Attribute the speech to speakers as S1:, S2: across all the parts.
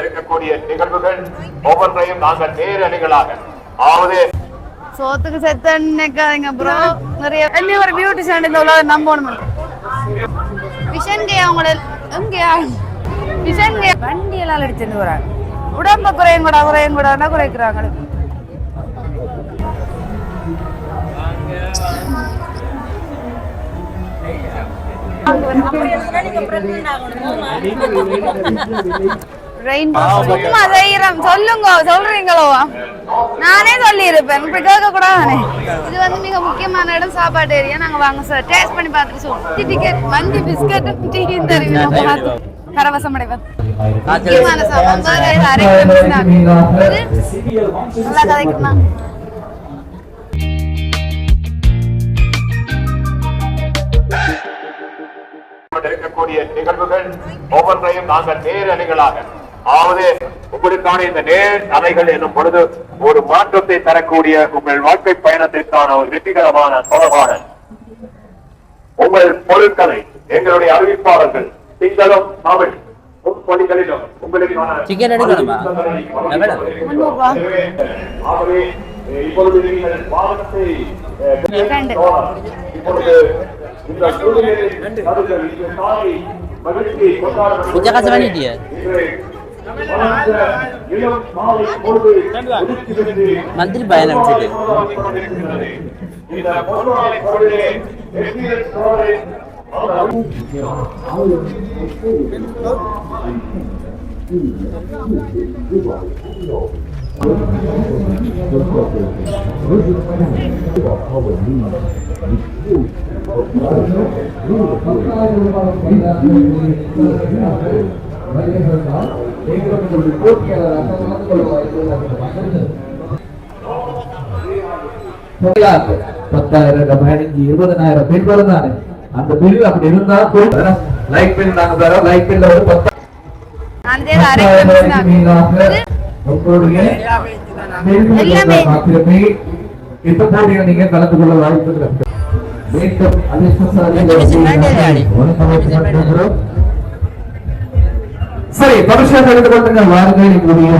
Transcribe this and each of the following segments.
S1: இருக்கக்கூடிய நிகழ்வுகள் ஒவ்வொன்றையும் நாங்கள் நேரடிகளாக. அதாவது
S2: சோத்துக்கு செத்த நினைக்காதீங்க ப்ரோ நிறைய என்ன ஒரு பியூட்டிஷியன் இந்த உலகம் நம்பணும்? விஷன் கே அவங்கள எங்கேயா விஷன் கே வண்டி எல்லாம் அடிச்சுட்டு வராங்க. உடம்ப குறையும் கூட குறையும் கூட குறைக்கிறாங்க ரெயின்போ சும்மா செய்யறோம் சொல்லுங்க சொல்றீங்களோ? நானே இப்படி கேட்க கூடாதானே இது வந்து மிக முக்கியமான இடம் சாப்பாடு ஏரியா நாங்க வாங்க சார். டேஸ்ட் பண்ணி பார்த்துட்டு சொல்லுவோம். டிக்கெட் மந்தி பிஸ்கட் டீயும் தருவீங்க முக்கியமான நல்லா
S1: இருக்கக்கூடிய நிகழ்வுகள் ஒவ்வொன்றையும் நாங்கள் நேரடிகளாக அதாவது உங்களுக்கான இந்த நேர் அலைகள் என்னும் பொழுது ஒரு மாற்றத்தை தரக்கூடிய உங்கள் வாழ்க்கை பயணத்திற்கான ஒரு வெற்றிகரமான தொடர்பாடல் உங்கள் பொருட்களை எங்களுடைய அறிவிப்பாளர்கள் சிங்களம் தமிழ் மும்மொழிகளிலும் இப்பொழுது நீங்கள் வாகனத்தை. இப்பொழுது இந்த சூழ்நிலையில் மகிழ்ச்சியை கொண்டாட
S3: பண்ணிட்டியே மந்திரி பயணம் வச்சுட்டு
S1: இந்த பொருளாதார பொருளே எங்கள் சோழரை
S4: பத்தாயிரம் பதினஞ்சு இருபதனாயிரம் பில் வரும் தானே அந்த பில் அப்படி இருந்தா லைட் பில் நாங்க தரோம் லைட் பில்ல ஒரு பத்தாயிரம்
S2: நான் தேவை அரைக்கிற மிஸ் தான் இது
S4: உங்களுடைய
S2: எல்லாமே.
S4: மாத்திரமே இந்த போட்டியில் நீங்க கலந்து கொள்ள வாய்ப்பு இருக்கு சரி தொடர்ச்சியாக கலந்து கொள்ளுங்க வாருங்கள் எங்களுடைய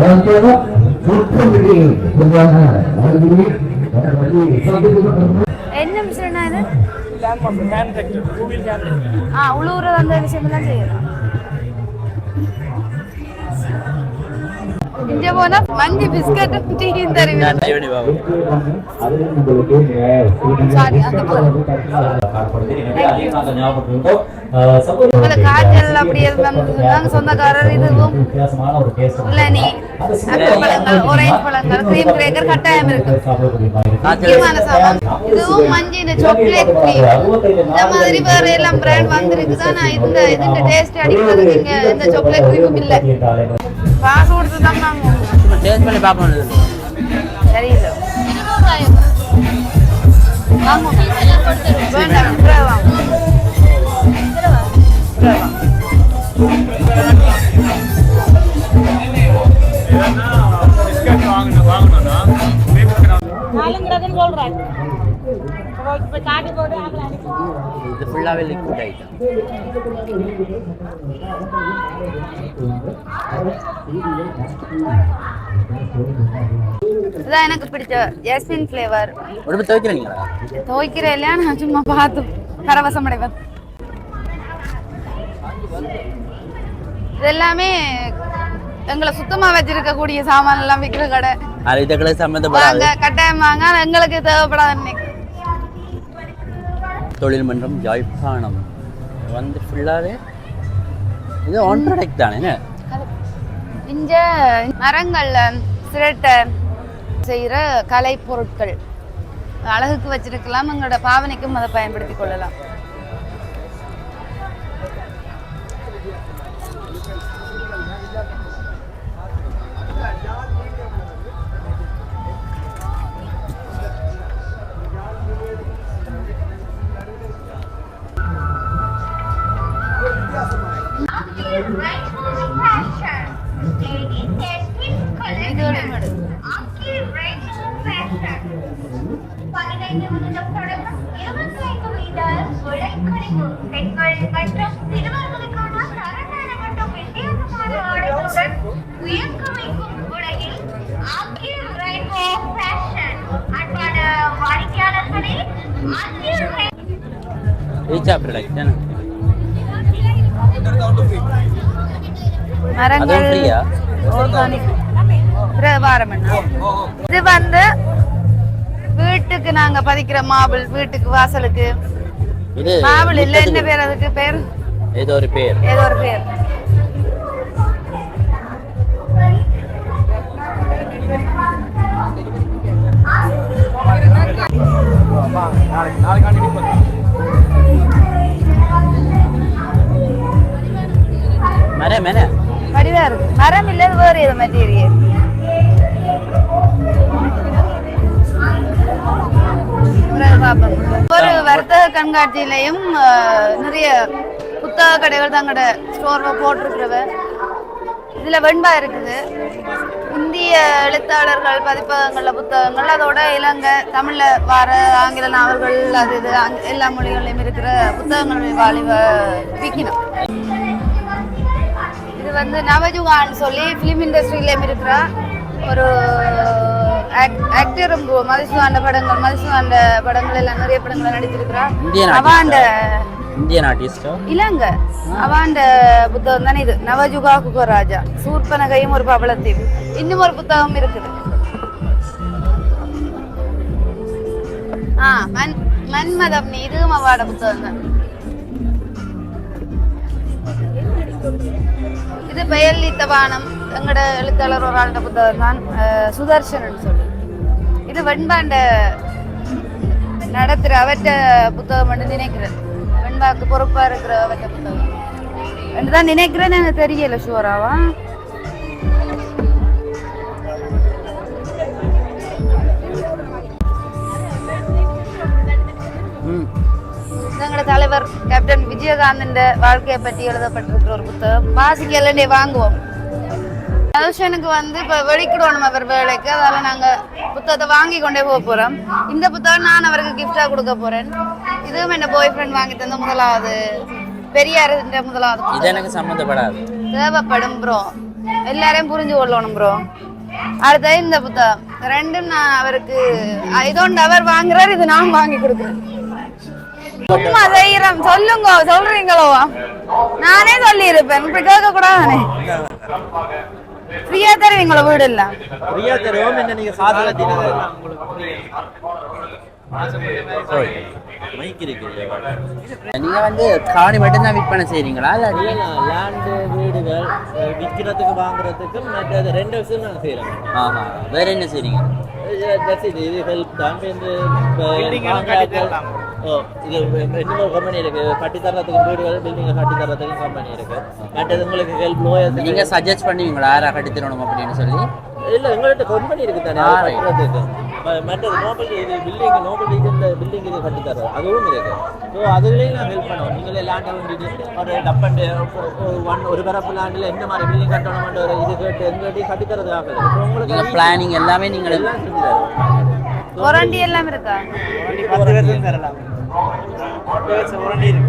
S4: வாழ்க்கையை
S2: என்ன மிஷினா இது? ஆ உழுவுற அந்த விஷயமெல்லாம் செய்யலாம். இங்க போனா மந்தி பிஸ்கட் டீயும் தருவீங்க. சாரி அந்த காய்ச்சல் அப்படி சொந்தக்காரர் இதுவும் இளநீ ஆப்பிள் இதுவும் மஞ்சள் இந்த சாக்லேட் கிரீம் இந்த மாதிரி வேற எல்லாம் பிராண்ட் வந்திருக்கு தான் நான் இந்த இதுக்கு டேஸ்ட் அடிக்கிறதுக்கு இங்க இந்த சாக்லேட் கிரீமும் இல்ல. காசு கொடுத்து தான்
S3: டேஸ்ட் பண்ணி
S2: வாங்குவோம்
S5: சொல்றேன். இப்ப காட்டி போட்டு ஆகல
S3: இது ஃபுல்லாகவே லிக்விட் ஐட்டம்
S2: இதான் எனக்கு பிடிச்ச ஜாஸ்மின் ஃப்ளேவர்
S3: உடம்பு துவைக்கிறீங்களா?
S2: துவைக்கிற இல்லையா நான் சும்மா பார்த்து பரவசம் அடைவேன். இது எல்லாமே எங்களை சுத்தமா வச்சிருக்கக்கூடிய சாமான் எல்லாம் விற்கிற கடை.
S3: அது இதுக்களை சம்மந்தப்படாது.
S2: கட்டாயம் வாங்க. எங்களுக்கு தேவைப்படாத
S3: தொழில் மன்றம் யாழ்ப்பாணம். வந்து ஃபுல்லாகவே இது ஒன் ப்ராடக்ட் தானே
S2: இங்க மரங்கள்ல சிரட்டை செய்யற கலை பொருட்கள். அழகுக்கு வச்சிருக்கலாம் எங்களோட பாவனைக்கும் அதை பயன்படுத்திக் கொள்ளலாம். மரங்கள் ஆர்கானிக் இது வந்து வீட்டுக்கு நாங்க பதிக்கிற மாபிள் வீட்டுக்கு வாசலுக்கு. மாபிள் இல்ல என்ன பேர் அதுக்கு? பேர்?
S3: ஏதோ ஒரு பேர்.
S2: ஏதோ ஒரு பேர்.
S3: மரம் என்ன
S2: வடிவா இருக்கு. மரம் இல்ல வேறு எது மெட்டீரியல் ஒரு வர்த்தக கண்காட்சியிலையும் நிறைய புத்தக கடைகள் தங்களோட ஸ்டோர்ல போட்டிருக்கிறவ. இதுல வெண்பா இருக்குது. இந்திய எழுத்தாளர்கள் பதிப்பகங்கள்ல புத்தகங்கள் அதோட இலங்கை தமிழ்ல வர ஆங்கில நாவல்கள் அது இது எல்லா மொழிகளிலும் இருக்கிற புத்தகங்கள் வாலிப விற்கணும் இது வந்து நவஜுகான்னு சொல்லி ஃபிலிம் இண்டஸ்ட்ரியிலும் இருக்கிற ஒரு ஆக்டரும் மதுசுவாண்ட படங்கள் மதுசுவாண்ட படங்கள் எல்லாம் நிறைய படங்கள் நடிச்சிருக்கிறா. அவாண்ட
S3: இந்தியன் ஆர்டிஸ்டோ
S2: இல்லங்க அவாண்ட புத்தகம் தானே இது. நவஜுகா குகராஜா சூர்பனகையும் ஒரு பவளத்தையும். இன்னும் ஒரு புத்தகம் இருக்குது. ஆ மன் மன்மதம் நீ இதுவும் அவாட புத்தகம் தான். இது பெயர்லித்த வானம் எங்கட எழுத்தாளர் ஒரு ஆளுட புத்தகம் தான். அஹ், சுதர்ஷன் சொல்லி. இது வெண்பாண்ட நடத்துற அவற்ற புத்தகம் என்று நினைக்கிறேன். வெண்பாக்கு பொறுப்பா இருக்கிற அவற்ற புத்தகம் என்று தான் நினைக்கிறேன்னு எனக்கு தெரியல ஷுவராவா? எங்களோட தலைவர் கேப்டன் விஜயகாந்தன் வாழ்க்கையை பற்றி எழுதப்பட்டிருக்கிற ஒரு புத்தகம். வாசிக்க எல்லாண்டே வாங்குவோம். தனுஷனுக்கு வந்து இப்போ வெளிக்கிடணும் அவர் வேலைக்கு. அதால நாங்க புத்தகத்தை வாங்கி கொண்டே போக போறோம். இந்த புத்தகம் நான் அவருக்கு கிஃப்டா கொடுக்க போறேன். இதுவும் என்ன பாய் ஃப்ரெண்ட் வாங்கி தந்த முதலாவது பெரியார் முதலாவது
S3: இது. எனக்கு சம்மந்தப்படாது.
S2: தேவைப்படும் ப்ரோ எல்லாரையும் புரிஞ்சு கொள்ளணும் ப்ரோ அடுத்தது இந்த புத்தகம் ரெண்டும் நான் அவருக்கு இதோண்டு அவர் வாங்குறாரு இது நான் வாங்கி கொடுக்குறேன். சும்மா செய்யறோம் சொல்லுங்க சொல்றீங்களோ? நானே சொல்லி இருப்பேன் இப்படி கேட்க கூடாதானே ஃப்ரீயா தருவீங்களோ வீடு இல்ல
S6: பிரியா தருவோம் என்ன நீங்க சாதனை
S3: நீங்க வந்து காணி மட்டும்தான் விற்பனை செய்றீங்களா? இல்லாட்டி
S6: லேண்டு வீடுகள் விற்கிறதுக்கு வாங்குறதுக்கும் மற்றது ரெண்டு விஷயம் நாங்கள் செய்கிறோம்
S3: ஆஹா வேற என்ன செய்றீங்க?
S6: இது ஹெல்ப் தான். ஓ இது இன்னொரு கம்பெனி இருக்கு. கட்டி தர்றதுக்கு வீடுகள் பில்டிங்கை கட்டி தர்றதுக்கு கம்பெனி இருக்கு. மற்றது உங்களுக்கு ஹெல்ப் லோயர்
S3: நீங்க சஜஸ்ட் பண்ணுவீங்களா? யாரா கட்டி தரணும் அப்படின்னு சொல்லி?
S6: இல்ல எங்கள்கிட்ட கம்பெனி இருக்கு தானே மற்றது நோபல் இது பில்டிங் நோபல் இந்த பில்டிங் இது கட்டி அதுவும் இருக்கு. ஸோ அதுலேயும் நான் ஹெல்ப் பண்ணுவோம் நீங்களே லேண்டை வந்துட்டு ஒரு டப்பண்டு ஒன் ஒரு பரப்பு லேண்டில் எந்த மாதிரி பில்டிங் கட்டணும்ன்ற ஒரு இது கேட்டு எங்கள்கிட்ட கட்டி தரது ஆகல. இப்போ உங்களுக்கு
S3: பிளானிங் எல்லாமே நீங்க
S6: எல்லாம் செஞ்சு தரோம்
S2: வாரண்டி எல்லாம் இருக்கா?
S6: பத்து வருஷம் தரலாம்.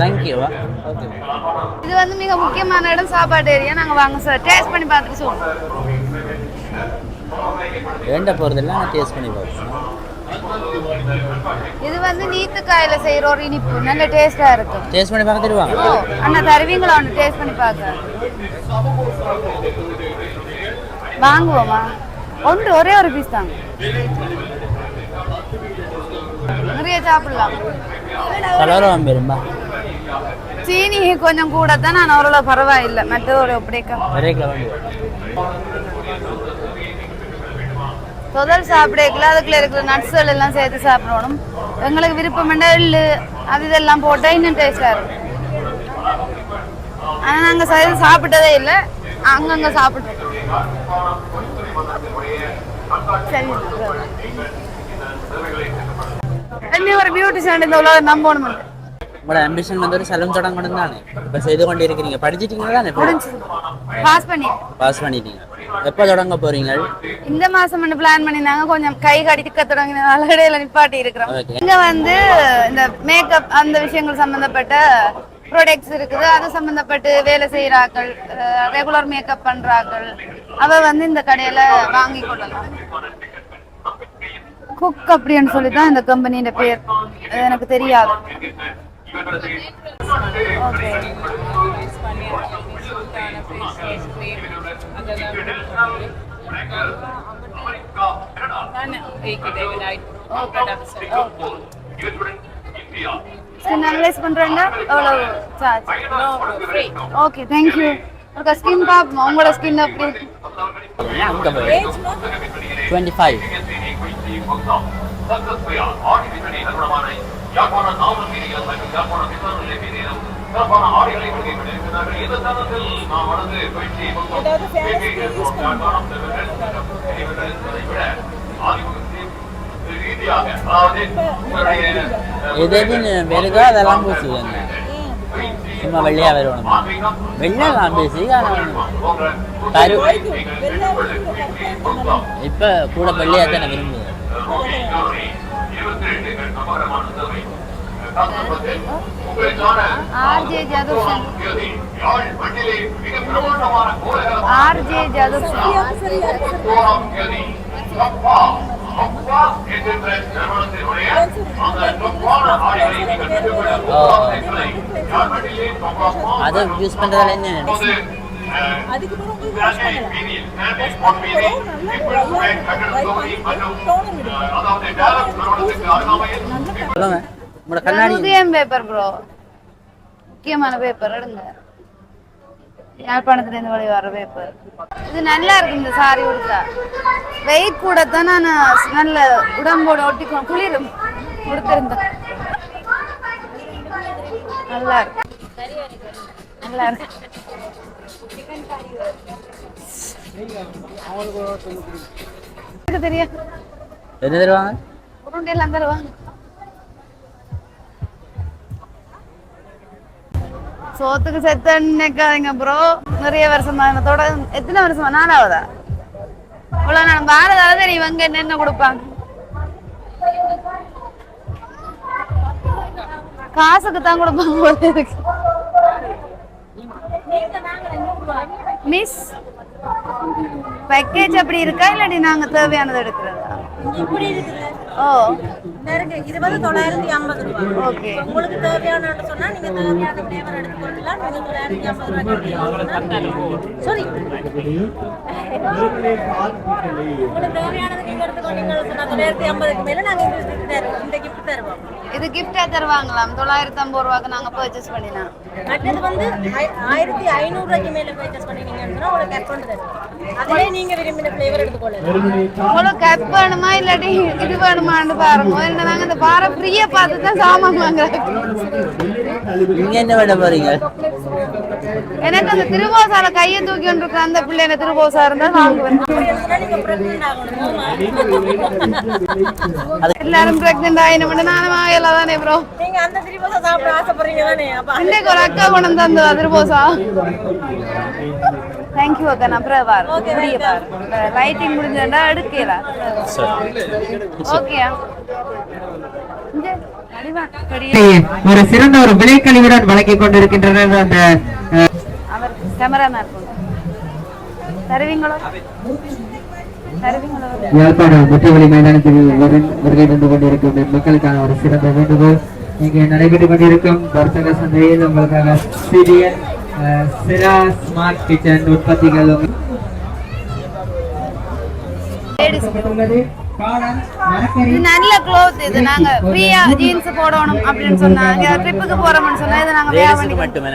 S3: தேங்க்யூவா
S2: இது வந்து மிக முக்கியமான இடம் சாப்பாடு ஏரியா நாங்க வாங்க சார் டேஸ்ட் பண்ணி பார்த்துட்டு சொல்லுவோம்
S3: வேண்ட போறதெல்லாம் நான் டேஸ்ட் பண்ணி பார்ப்பேன்
S2: இது வந்து நீத்துக்காயில செய்யற ஒரு இனிப்பு. நல்ல டேஸ்டா இருக்கும்.
S3: டேஸ்ட் பண்ணி பார்க்க தருவாங்க?
S2: ஓ அண்ணா தருவீங்களா ஒன்று டேஸ்ட் பண்ணி பார்க்க. வாங்குவோமா? ஒன்று ஒரே ஒரு பீஸ் தாங்க. நிறைய சாப்பிடலாம்.
S3: கலரம் பெரும்பா
S2: சீனி கொஞ்சம் கூட தான் நான் ஓரளவு பரவாயில்லை. மற்றதோட
S3: கிளம்பி
S2: முதல் சாப்பிடக்குள்ள அதுக்குள்ள இருக்கிற நட்ஸ்கள் எல்லாம் சேர்த்து சாப்பிடணும். எங்களுக்கு விருப்பம் எள்ளு அது இதெல்லாம் போட்டால் இன்னும் டேஸ்டா இருக்கும். ஆனா நாங்க சரி சாப்பிட்டதே இல்லை. அங்கங்க சாப்பிட்டோம் சரி. என்ன ஒரு பியூட்டிஷியன் இந்த உலகம் நம்பணும்
S3: உங்களோட அம்பிஷன் வந்து ஒரு செலவு தொடங்கணும் தானே? இப்போ செய்து கொண்டு இருக்கிறீங்க படிச்சிட்டீங்களா எப்போ தொடங்க போறீங்க?
S2: இந்த மாசம் வந்து பிளான் பண்ணிருந்தாங்க கொஞ்சம் கை கடிக்க தொடங்கினால இடையில நிப்பாட்டி இருக்கிறோம். இங்க வந்து இந்த மேக்கப் அந்த விஷயங்கள் சம்பந்தப்பட்ட ப்ராடக்ட்ஸ் இருக்குது. அது சம்பந்தப்பட்டு வேலை செய்யறாக்கள் ரெகுலர் மேக்கப் பண்றாக்கள். அவ வந்து இந்த கடையில வாங்கி கொள்ளலாம். குக் அப்படின்னு சொல்லி தான் இந்த கம்பெனியோட பேர். எனக்கு தெரியாது. ஓகே ஸ்கின் அனலைஸ் பண்றாங்க எவ்வளவு சார்ஜ் ஓகே தேங்க் யூ ஒரு ஸ்கின் பாப்போம் உங்களோட ஸ்கின் அப்படி
S3: அங்கே போய் டுவெண்ட்டி ஃபைவ் எது எது வெளுக்கோ அதெல்லாம் பூசுவேங்க சும்மா வெள்ளையா வருவானுங்க. வெள்ளைலாம் பேசி கரு இப்போ கூட வெள்ளையாக தானே
S5: உங்களுக்கு வாஷ் பண்ணலாம் வாஷ் பண்ண பிறகு நல்லா ட்ரை பண்ணி டோனர் விடுங்க
S3: சொல்லுங்க உங்களோட கண்ணாடி
S2: உதயம் பேப்பர் ப்ரோ முக்கியமான பேப்பர் எடுங்க யாழ்ப்பாணத்துல இருந்து வழி வர பேப்பர் இது நல்லா இருக்கு இந்த சாரி உடுத்தா வெயிட் கூட தான் நான் நல்ல உடம்போட ஒட்டிக்கோ குளிரும் உடுத்திருந்தேன் நல்லா இருக்கு நல்லா இருக்கு தெரியும்
S3: என்ன தருவாங்க
S2: உருண்டை எல்லாம் தருவாங்க சோத்துக்கு செத்த நினைக்காதீங்க ப்ரோ நிறைய வருஷம் தான் எத்தனை வருஷமா? நாலாவதா? இவ்வளோ நான் பாரதால நீ இவங்க என்னென்ன கொடுப்பாங்க காசுக்கு தான் கொடுப்பாங்க போல இருக்கு. மிஸ் பேக்கேஜ் அப்படி இருக்கா? இல்லாட்டி நாங்க தேவையானது எடுக்கிறதா?
S5: இப்படி இருக்குது
S2: ஓ.
S5: இது வந்து தொள்ளாயிரத்தி ஐம்பது ரூபாய்
S2: ஓகே.
S5: உங்களுக்கு தேவையான சொன்னா நீங்க தேவையான ஃபிளேவர் எடுத்துக்கொள்ளலாம் நீங்க தொள்ளாயிரத்தி ஐம்பது ரூபாய் சாரி உங்களுக்கு தேவையானது நீங்க எடுத்துக்கொண்டீங்க சொன்னா தொள்ளாயிரத்தி ஐம்பதுக்கு மேல நாங்க இந்த gift தருவோம். இந்த கிஃப்ட் தருவோம்.
S2: இது கிஃப்டா தருவாங்களாம். தொள்ளாயிரத்தி ஐம்பது ரூபாய்க்கு நாங்க பர்ச்சேஸ் பண்ணினா
S5: மற்றது வந்து ஆய்- ஆயிரத்தி ஐநூறு ரூபாய்க்கு மேல பர்ச்சேஸ் பண்ணினீங்கன்னு உங்களுக்கு அக்கௌண்ட் தருவோம்.
S2: உங்களுக்கு கப் வேணுமா இல்லாட்டி இது வேணுமான்னு பாருங்க. என்ன நாங்க இந்த பாறை ஃப்ரீயா பார்த்து தான் சாமான்
S3: என்ன போறீங்க?
S2: எனக்கு அந்த திருவோசால கையை தூக்கி கொண்டிருக்கிற அந்த பிள்ளை என்ன திருவோசா இருந்தா வாங்குவேன் எல்லாரும் பிரெக்னென்ட் ஆயினு நானும் ஆகல தானே ப்ரோ
S5: நீங்க அந்த திரிபோசா சாப்பிட ஆசைப்படுறீங்க தானே? அப்ப
S2: இன்னைக்கு ஒரு அக்கா கொண்டு வந்து அந்த திருவோசா? தேங்க்யூ அக்கா. நான் அப்புறம் வார் முடிய பாரு லைட்டிங் முடிஞ்சா எடுக்கல ஓகேயா இங்க அடிவா பெரிய
S7: ஒரு சிறந்த ஒரு விலைக்கழிவுடன் வழங்கிக் கொண்டிருக்கின்றனர் அந்த
S2: அவர் கேமராமேன் தருவீங்களோ?
S7: யாழ்ப்பாணம் மைதானத்தில் வரு- வருகை தந்து கொண்டிருக்கும் மக்களுக்கான ஒரு சிறந்த வேண்டுகோள் இங்கே நடைபெற்றுக் கொண்டிருக்கும் வர்த்தக சந்தையில் உங்களுக்காக சிறிய சிரா ஸ்மார்ட் கிச்சன் உற்பத்திகள் உங்க-
S2: லேடிஸ்
S7: உள்ளது காளான் மரக்கறி.
S2: இது நல்ல க்ளோத் இது. நாங்க ஃப்ரீயா ஜீன்ஸ் போடணும் அப்படின்னு சொன்னாங்க. ட்ரிப்புக்கு போறோம்னு சொன்னா இது நாங்க வேற பண்ணி
S3: மட்டுமே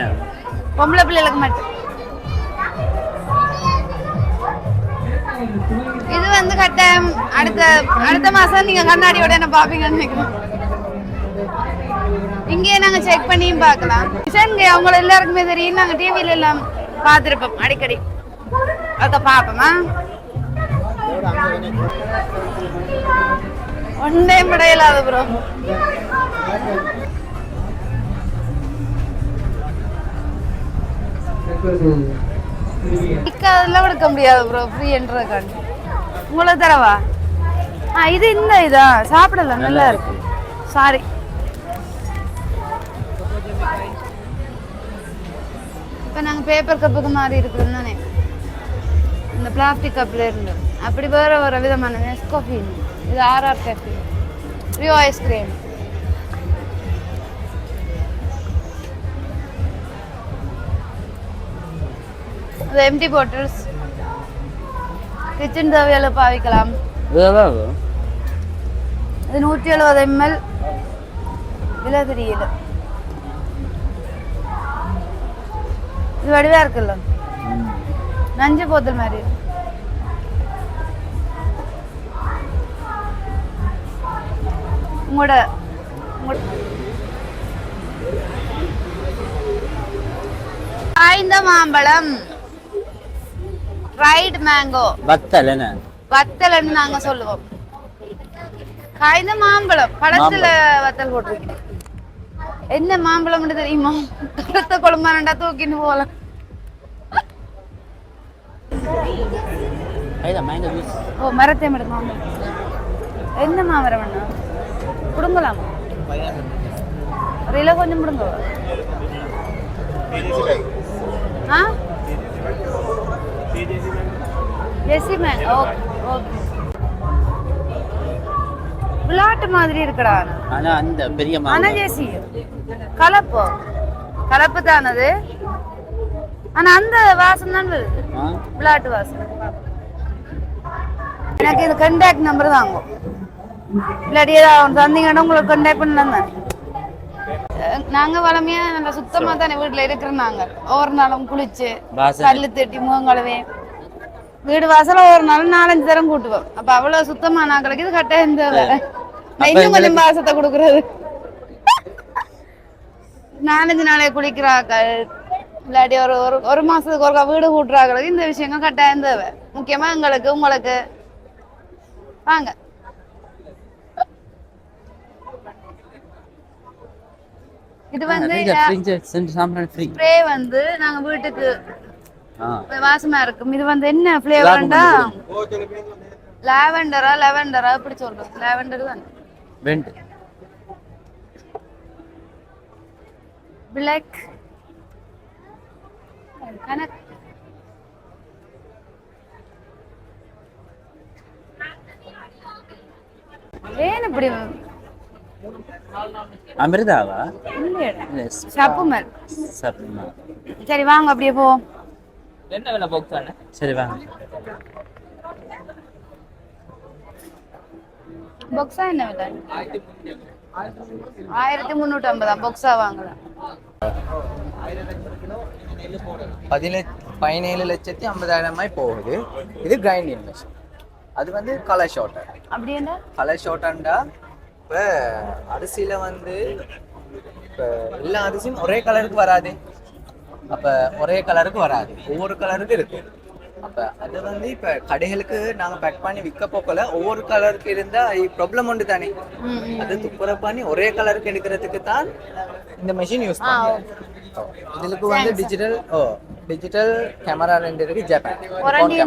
S2: பொம்பளை பிள்ளைகளுக்கு மட்டும். இது வந்து கட்டாயம் அடுத்த அடுத்த மாசம் நீங்க கண்ணாடியோட என்ன பாப்பீங்கன்னு நினைக்கிறேன். இங்கேயே நாங்க செக் பண்ணியும் பார்க்கலாம். கிஷன்கே அவங்கள எல்லாருக்குமே தெரியும். நாங்க டிவில எல்லாம் பார்த்துருப்போம். அடிக்கடி. அத பாப்போமா ஒன்றே முடையலாத ப்ரோ அதெல்லாம் எடுக்க முடியாது ப்ரோ ஃப்ரீ என்றதுக்காண்டி உங்களுக்கு தரவா? ஆ இது இந்த இதா? சாப்பிடலாம். நல்லா இருக்கு. சாரி இப்போ நாங்கள் பேப்பர் கப்புக்கு மாறி இருக்கிறோம் தானே. இந்த பிளாஸ்டிக் கப்பில் இருந்து. அப்படி வேற ஒரு விதமான நெஸ்காஃபி இது R R cafe Rio ice cream இது எம்டி பாட்டில்ஸ் கிச்சன் தேவையால் பாவிக்கலாம். இது நூற்றி எழுபது எம்எல் விலை தெரியல இது வடிவா இருக்குல்ல. நஞ்சு போத்தல் மாதிரி. உங்களோட உங்களோட- காய்ந்த மாம்பழம். ரைட் மேங்கோ
S3: வத்தல் என்ன?
S2: வத்தல்னு நாங்க சொல்லுவோம். காய்ந்த மாம்பழம். படத்துல வத்தல் போட்டிருக்கீங்க. என்ன மாம்பழம்னு தெரியுமா கருத்த குழம்பானண்டா தூக்கின்னு போகலாம் ஓ மரத்தை மட்டும் மாம்பழம் என்ன மாமரம் அண்ணா பிடுங்கலாமா இலை கொஞ்சம் பிடுங்க ஆ ஜெசி மேங் ஓகே ஓகே விளையாட்டு மாதிரி இருக்கடா.
S3: ஆனா அந்த பெரிய
S2: ஆனா
S3: மாங்கோ
S2: ஜெசி கலப்பு. கலப்பு தானது ஆனா அந்த வாசம் தான் வருது? விளையாட்டு வாசம். எனக்கு இது கண்டாக்ட் நம்பர் தாங்க இல்லாட்டி ஏதாவது தந்தீங்கன்னா உங்களுக்கு கண்டாக்ட் பண்ணலாம். நாங்க வளமையா நல்லா சுத்தமா தானே வீட்டுல இருக்கிறோம் நாங்க. ஒவ்வொரு நாளும் குளிச்சு. கல்லு தட்டி முகம் கழுவே வீடு வாசல ஒரு நாள் நாலஞ்சு தரம் கூட்டுவோம். அப்ப அவ்வளவு சுத்தமா நாங்களுக்கு இது கட்டாயம் தேவை. நான் இன்னும் கொஞ்சம் வாசத்தை கொடுக்கறது. நாலஞ்சு நாளே குளிக்கிறாக்கள் இல்லாட்டி ஒரு ஒரு ஒரு மாசத்துக்கு ஒருக்கா வீடு கூட்டுறாங்களுக்கு இந்த விஷயங்கள் கட்டாயம் தேவை முக்கியமா எங்களுக்கு உங்களுக்கு. வாங்க. இது வந்து ஸ்ப்ரே வந்து நாங்க வீட்டுக்கு வாசமா இருக்கும். இது வந்து என்ன ஃபிளேவர்ண்டா லாவெண்டரா லெவெண்டரா எப்படி சொல்றது? லாவெண்டர் தான்.
S3: வெண்ட்
S2: பிளாக் கனக் ஏன் இப்படி
S3: அமிர்தாவா?
S2: இல்லையேடா.
S3: எஸ்
S2: சப்பு மேல்
S3: சப்மா
S2: சரி வாங்க அப்படியே போ.
S6: என்ன விலை பாக்ஸ் தானே
S3: சரி வாங்க.
S2: பொக்ஸா என்ன விலை? ஆயிரத்தி முந்நூற்றி ஐம்பதா? பொக்ஸா வாங்கலாம்
S8: பதினெட்டு பதினேழு லட்சத்தி ஐம்பதாயிரமாய் போகுது. இது கிரைண்டிங் மிஷின் அது வந்து கலர் ஷார்ட்டர்
S2: அப்படி என்ன?
S8: கலர் ஷார்ட்டர்ண்டா இப்போ அரிசியில் வந்து இப்போ எல்லா அரிசியும் ஒரே கலருக்கு வராது. அப்போ ஒரே கலருக்கு வராது. ஒவ்வொரு கலருக்கு இருக்கு. அப்போ அது வந்து இப்போ கடைகளுக்கு நாங்கள் பேக் பண்ணி விற்க போக்கல ஒவ்வொரு கலருக்கு இருந்தால் ப்ராப்ளம் உண்டு தானே. அது துப்புரவு பண்ணி ஒரே கலருக்கு எடுக்கிறதுக்கு தான் இந்த மிஷின் யூஸ் பண்ணுவோம் இதுக்கு வந்து டிஜிட்டல் ஓ டிஜிட்டல் கேமரா ரெண்டு இருக்கு ஜப்பான்
S2: ஒரண்டி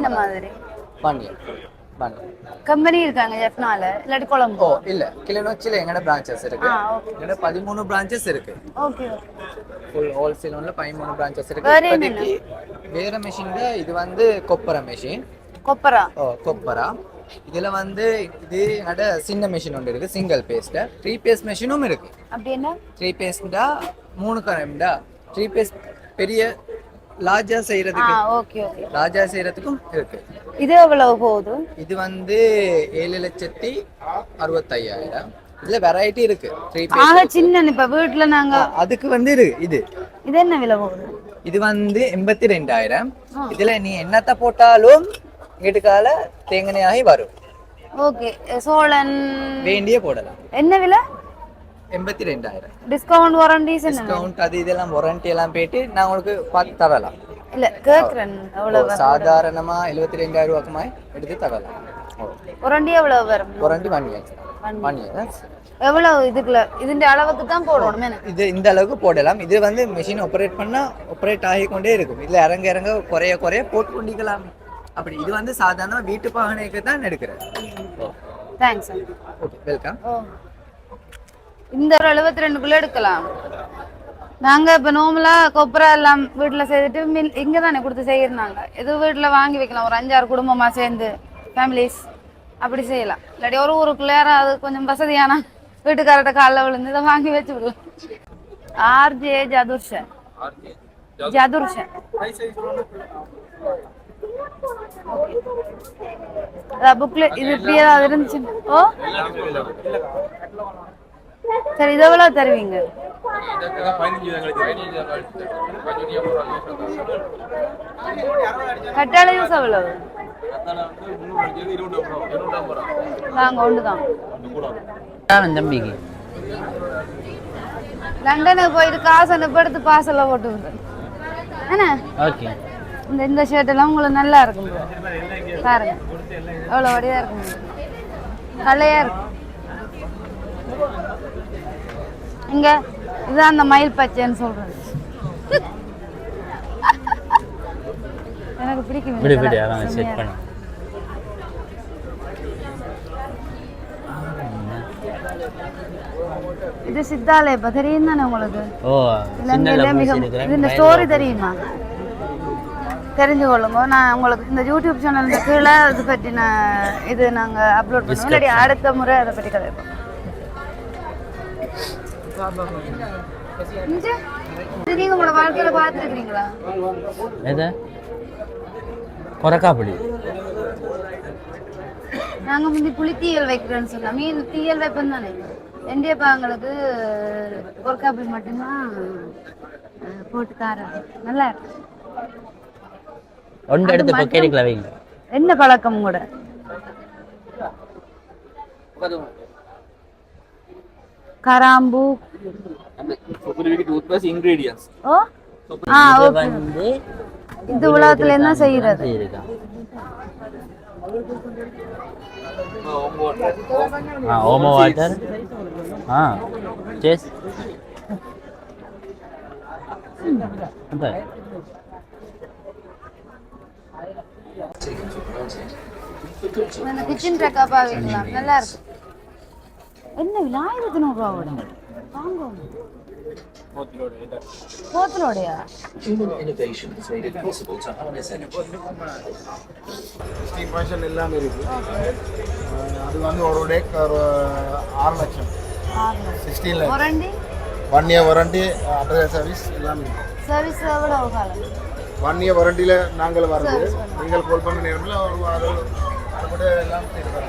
S2: கம்பெனி இருக்காங்க ஜெஃப்னால இல்லாட்டி கொழம்பு
S8: ஓ இல்ல. கிளிநொச்சியில் எங்கட பிரான்ச்சஸ் இருக்கு. எங்கட பதிமூணு பிரான்ச்சஸ் இருக்கு.
S2: ஓகே
S8: ஃபுல் ஹோல்சேல் ஒன்ல பதிமூணு பிரான்ச்சஸ் இருக்கு. இப்போதைக்கு வேற மிஷின்ல இது வந்து கொப்பரை மிஷின்
S2: கொப்பரா?
S8: ஓ கொப்பரா. இதுல வந்து இது எங்கட சின்ன மிஷின் ஒன்று இருக்கு. சிங்கிள் பேஸ்ட்ல த்ரீ பேஸ் மிஷினும் இருக்கு.
S2: அப்படி என்ன?
S8: த்ரீ பேஸ்டா மூணு கரம்டா த்ரீ பேஸ் பெரிய லார்ஜா செய்யறதுக்கு
S2: ஓகே ஓகே
S8: லார்ஜா செய்யறதுக்கும் இருக்கு.
S2: இது எவ்வளவு போகுது?
S8: இது வந்து ஏழு லட்சத்தி அறுபத்தையாயிரம். இதுல வெரைட்டி இருக்கு.
S2: ஆக சின்ன இப்ப வீட்டுல நாங்க
S8: அதுக்கு வந்து இருக்கு இது.
S2: இது என்ன விலை போகுது?
S8: இது வந்து எண்பத்தி ரெண்டாயிரம். இதுல நீ என்னத்த போட்டாலும் வீட்டுக்கால தேங்கனையாகி வரும்.
S2: ஓகே சோழன்
S8: வேண்டிய போடலாம்.
S2: என்ன விலை?
S8: எண்பத்தி ரெண்டாயிரம்.
S2: டிஸ்கவுண்ட் வாரண்டிஸ்
S8: டிஸ்கவுண்ட் அது இதெல்லாம் வாரண்டி எல்லாம் போயிட்டு நான் உங்களுக்கு பார்த்து தரலாம்.
S2: இல்ல கேக்குறேன். எவ்வளவு
S8: சாதாரணமா எழுபத்தி ரெண்டாயிரம் ரூபாய்க்குமாய் எடுத்து தரலாம்.
S2: வாரண்டி எவ்வளவு வரும்?
S8: வாரண்டி ஒன்
S2: எவ்வளவு இதுக்குள்ள? இதுன்ற அளவுக்கு தான் போடணும்
S8: இது இந்த அளவுக்கு போடலாம். இது வந்து மிஷின் ஆப்ரேட் பண்ணா ஆப்ரேட் ஆகிக்கொண்டே இருக்கும். இதுல இறங்க இறங்க குறைய குறைய போட்டு கொண்டிக்கலாம் அப்படி இது வந்து சாதாரண வீட்டு பாகனைக்கு தான் எடுக்கிறேன்.
S2: தேங்க்ஸ்
S8: ஓகே வெல்கம்
S2: ஓ. இந்த ஒரு எழுபத்தி ரெண்டுக்குள்ள எடுக்கலாம். நாங்க இப்ப நார்மலா கொப்பரா எல்லாம் வீட்டுல செய்துட்டு மில் இங்க தானே கொடுத்து செய்யறாங்க. எது வீட்டுல வாங்கி வைக்கலாம். ஒரு அஞ்சாறு குடும்பமா சேர்ந்து ஃபேமிலிஸ் அப்படி செய்யலாம். இல்லாட்டி ஒரு ஊருக்குள்ள யாராவது கொஞ்சம் வசதியான வீட்டுக்காரர்கிட்ட காலைல விழுந்து இதை வாங்கி வச்சு விடலாம். ஆர்ஜே ஜதுர்ஷன். ஜதுர்ஷன். புக்ல இது இப்படி ஏதாவது இருந்துச்சு ஓ? சரி இது எவ்வளவு தருவீங்க? கட்டாள யூஸ் எவ்வளவு? நாங்க ஒண்ணுதான்.
S3: தான் தம்பிக்கு
S2: லண்டனுக்கு போயிட்டு காசு அனுப்பி எடுத்து பாசல்ல போட்டு என்ன?
S3: ஓகே.
S2: இந்த இந்த ஷர்ட் எல்லாம் உங்களுக்கு நல்லா இருக்கும். பாருங்க. அவ்வளோ வடிவா இருக்கும் கலையா இருக்கும் இங்க இதுதான் அந்த மயில் பச்சைன்னு சொல்றது. எனக்கு பிடிக்கும் இது சித்தாலய இப்ப தெரியும் தானே உங்களுக்கு? இலங்கையில மிக இந்த ஸ்டோரி தெரியுமா? தெரிஞ்சு கொள்ளுங்க நான் உங்களுக்கு இந்த யூடியூப் சேனல் கீழே இது பற்றி நான் இது நாங்க அப்லோட் பண்ணுவோம். அடுத்த முறை அதை பற்றி கதைப்போம்? இது நீங்க உங்களோட வாழ்க்கையில பார்த்துருக்கீங்களா
S3: எது?
S2: நாங்க முந்தி புளி தீயல் வைக்கிறோன்னு சொன்னா மீன் தீயல் வைப்போம் தானே? எண்டிய பாங்களுக்கு ஒரு காப்பி மட்டும்தான் போட்டு தாரேன் நல்லா இருக்கு.
S3: ஒன்று எடுத்து பொக்கேரிக்கல வைங்க.
S2: என்ன பழக்கம் கூட கராம்பு
S9: ingredients.
S2: ஓ ஆ
S3: இது
S2: ஓகே
S3: வந்து
S2: இது உலகத்துல என்ன செய்யறது
S3: ஓமோ வாட்டர் ஆ
S2: நல்லா இருக்கு என்ன விலை? ஆயிரத்தி நூறுரூவா வரும். வாங்க போத்தலோடையா?
S10: சிக்ஸ்டி பர்சன்ட் எல்லாமே இருக்கு. அது வந்து ஒரு டேக் ஒரு ஆறு லட்சம். Sixteen
S2: ஒரண்டி
S10: one year warranty address service எல்லாமே இருக்கு.
S2: சர்வீஸ் எவ்வளவு காலம்?
S10: ஒன் இயர் வாரண்டியில் நாங்கள் வருது. நீங்கள் கால் பண்ண நேரத்தில் ஒரு கூட எல்லாம்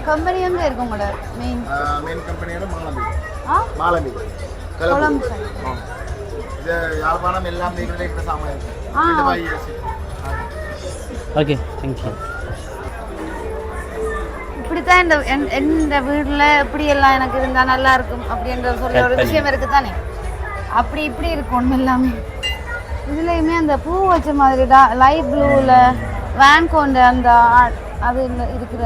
S2: கம்பெனி எங்க இருக்கு உங்களோட? மெயின்
S10: மெயின் கம்பெனியோட மாலம்பி
S2: ஆ?
S10: மாலம்பி நீங்களே இருக்கிற சாமான் இருக்கு
S2: ஆ.
S10: ரெண்டு பாய் ஏசி.
S3: ஓகே தேங்க்யூ
S2: இப்படித்தான் இந்த என்- இந்த வீட்ல இப்படி எல்லாம் எனக்கு இருந்தா நல்லா இருக்கும் அப்படின்ற சொல்லி ஒரு. விஷயம் இருக்கு தானே அப்படி இப்படி இருக்கும் ஒண்ணு எல்லாமே இதுலயுமே அந்த பூ வச்ச மாதிரி லைட் ப்ளூல வேன் கொண்ட அந்த ஆ- அது இல்ல- இருக்கிற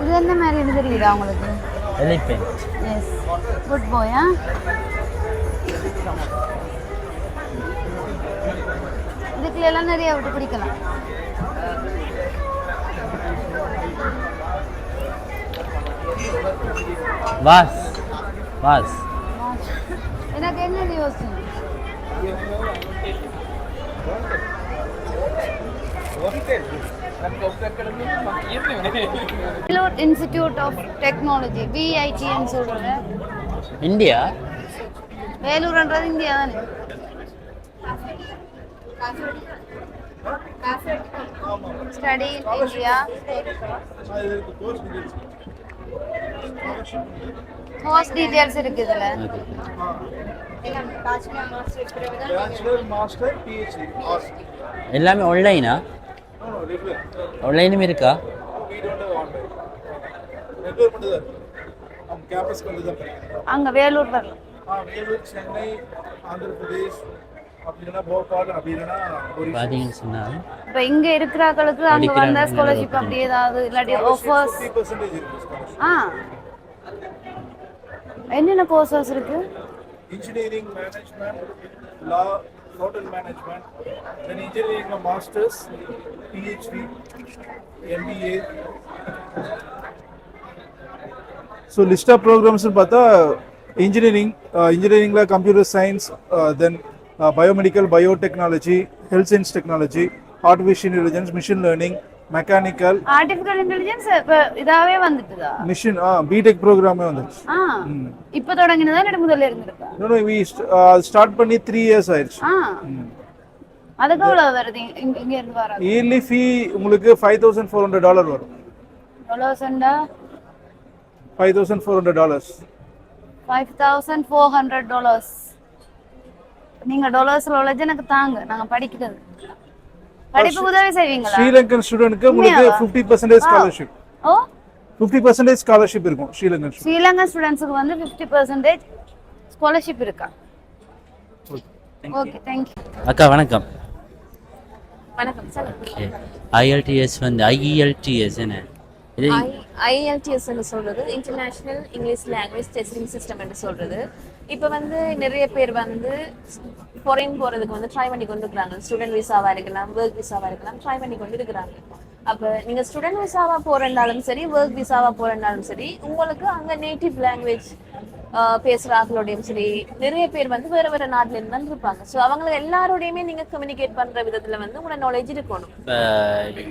S2: இது என்ன மாதிரி தெரியுதா உங்களுக்கு?
S3: எலிஃபென்ட்
S2: எஸ் குட் பாய் ஆ? இதுக்குள்ள எல்லாம் நிறைய விட்டு பிடிக்கலாம்.
S3: வாஸ் வாஸ்
S2: எனக்கு என்ன யோசனை? வேலூர் இன்ஸ்டிடியூட் ஆஃப் டெக்னாலஜி விஐடின்னு சொல்றது
S3: இந்தியா?
S2: வேலூர்ன்றது இந்தியா தானே. Study in India course details இருக்கு இதுல
S3: எல்லாமே ஆன்லைனா ஆன்லைனும் இருக்கா?
S2: அங்க வேலூர் வரலாம்
S10: வேலூர் சென்னை ஆந்திர பிரதேஷ்
S2: இப்ப இங்க அங்க வந்த
S3: நல்லா
S2: ஸ்காலர்ஷிப் அப்படி ஏதாவது இல்லாட்டி ஆஃபர்ஸ் ஆ. என்னென்ன கோர்சஸ் இருக்கு?
S10: Engineering management law hotel management then இன்ஜினியரிங்ல masters PhD MBA so list of ப்ரோக்ராம்ஸ்னு பார்த்தா engineering இன்ஜினியரிங்கில் computer science then biomedical biotechnology health science technology artificial intelligence machine learning mechanical
S2: artificial intelligence இப்ப இதாவே வந்துட்டுதா
S10: machine ஆ BTech ப்ரோக்ராமே வந்துச்சு
S2: ஆ இப்ப தொடங்கினதா இல்ல முதல்ல இருந்திருக்கா
S10: இன்னொன்று வி ஸ்டார்ட் பண்ணி த்ரீ இயர்ஸ் ஆயிடுச்சு
S2: ஆ அதுக்கு எவ்வளவு வருது இங்க- இருந்து வராது
S1: இயர்லி ஃபீ உங்களுக்கு five thousand four hundred dollar வரும் four hundred dollars
S2: five thousand four hundred dollars நீங்க டாலர்ஸ்ல உள்ளது எனக்கு தாங்க நாங்க படிக்கிறது படிப்புக்கு உதவி செய்வீங்களா?
S1: ஸ்ரீலங்கன் ஸ்டூடெண்ட்க்கு உங்களுக்கு
S2: உண்மையாவா?
S1: ஃபிஃப்டி பர்சன்டேஜ் ஸ்காலர்ஷிப்
S2: ஓ?
S1: ஃபிஃப்டி பர்சன்டேஜ் ஸ்காலர்ஷிப் இருக்கும் ஸ்ரீலங்கன் student.
S2: ஸ்ரீலங்கா ஸ்டூடெண்ட்ஸுக்கு வந்து ஃபிஃப்டி பர்சன்டேஜ் ஸ்காலர்ஷிப் இருக்கா? ஓகே தேங்க்யூ
S3: அக்கா வணக்கம்.
S11: வணக்கம் சொல்லுங்க
S3: ஐஎல்டிஎஸ் வந்து ஐஇஎல்டிஎஸ் என்ன? இது
S11: ஐஎல்டிஎஸ் சொல்றது international English language testing system என்று சொல்றது. இப்போ வந்து நிறைய பேர் வந்து ஃபாரின் போறதுக்கு வந்து ட்ரை பண்ணி கொண்டு இருக்கிறாங்க ஸ்டூடெண்ட் விசாவா இருக்கலாம் ஒர்க் விசாவா இருக்கலாம் ட்ரை பண்ணி கொண்டு இருக்கிறாங்க அப்போ நீங்க ஸ்டூடெண்ட் விசாவா போறனாலும் சரி ஒர்க் விசாவா போறனாலும் சரி உங்களுக்கு அங்க நேட்டிவ் லாங்குவேஜ் பேசுற ஆட்களோடையும் சரி நிறைய பேர் வந்து வேற வேற நாட்டுல இருந்து தான் இருப்பாங்க. ஸோ அவங்கள எல்லாரோடையுமே நீங்க கம்யூனிகேட் பண்ற விதத்துல வந்து உங்களோட நாலேஜ் இருக்கணும்.
S3: இப்போ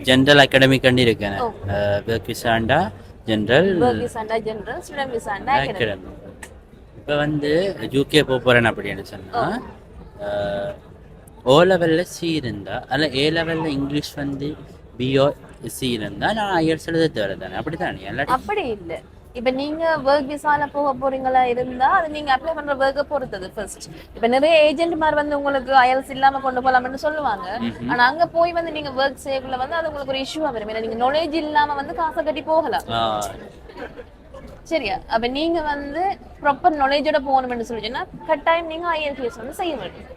S3: ஜென்ரல் அகாடமிக் கண்டி இருக்கேன் ஒர்க் விசாண்டா ஜென்ரல்
S11: ஒர்க் விசாண்டா ஜெனரல் ஸ்டூடெண்ட் விசாண்டா.
S3: அகாடமி இப்போ வந்து யூகே போக போகிறேன் அப்படின்னு சொன்னால் ஓ லெவலில் சி இருந்தா அல்ல ஏ லெவலில் இங்கிலீஷ் வந்து பிஓ சி இருந்தா நான் ஐஎல்ஸ் எழுத தேவை தானே அப்படி தானே இல்லாட்டி
S11: அப்படி இல்ல. இப்ப நீங்க ஒர்க் விசால போக போறீங்களா இருந்தா அது நீங்க அப்ளை பண்ற ஒர்க்க பொறுத்தது ஃபர்ஸ்ட் இப்ப நிறைய ஏஜென்ட் மாதிரி வந்து உங்களுக்கு அயல்ஸ் இல்லாம கொண்டு போலாம்னு சொல்லுவாங்க. ஆனா அங்க போய் வந்து நீங்க ஒர்க் செய்யக்குள்ள வந்து அது உங்களுக்கு ஒரு இஷ்யூவா வரும். ஏன்னா நீங்க நாலேஜ் இல்லாம வந்து காசை கட்டி போகலாம். சரியா? அப்ப நீங்க வந்து ப்ராப்பர் நாலேஜோட போகணும்னு சொல்லிச்சுன்னா கட்டாயம் நீங்க ஐஎல்டிஎஸ் வந்து செய்ய வேண்டும்.